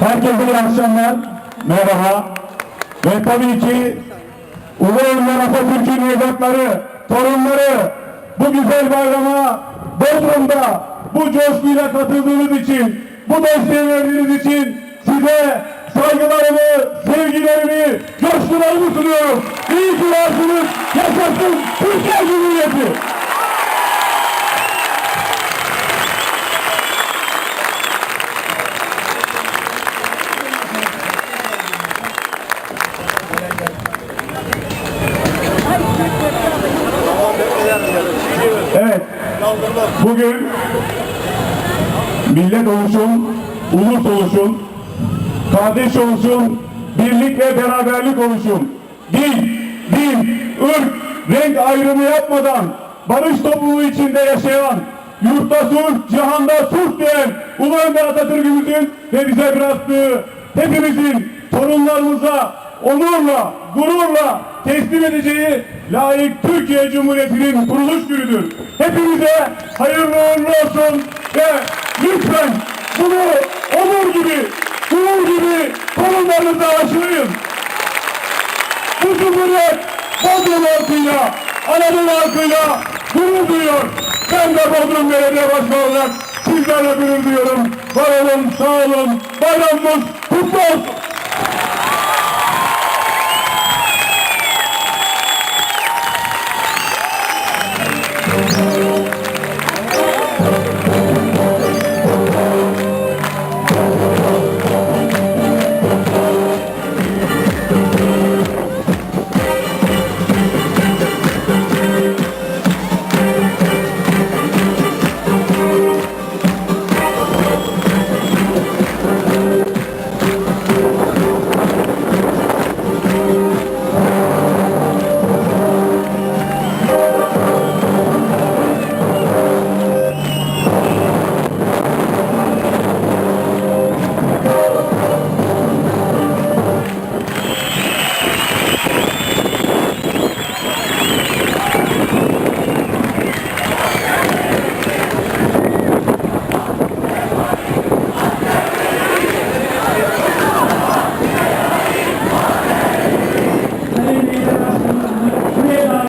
Herkese iyi akşamlar. Merhaba. Ve tabii ki Ulu Önder Atatürk'ün evlatları, torunları bu güzel bayrama Bodrum'da bu coşkuyla katıldığınız için, bu desteği verdiğiniz için size saygılarımı, sevgilerimi, coşkularımı sunuyorum. İyi ki varsınız. Yaşasın Türkiye Cumhuriyeti. Bugün millet oluşum, ulus oluşum, kardeş oluşum, birlik ve beraberlik oluşum, din, din, ırk, renk ayrımı yapmadan barış toplumu içinde yaşayan, yurtta sulh, cihanda sulh diyen Ulu Önder Atatürk'ümüzün ve bize bıraktığı hepimizin torunlarımıza onurla, gururla teslim edeceği layık Türkiye Cumhuriyeti'nin kuruluş günüdür. Hepimize hayırlı uğurlu olsun ve lütfen bunu onur gibi, gurur gibi torunlarınıza aşılayın. Bu Cumhuriyet Bodrum halkıyla, Anadolu halkıyla gurur duyuyor. Ben de Bodrum Belediye Başkanı olarak sizlerle gurur duyuyorum. Var olun, sağ olun. Bayramımız kutlu olsun.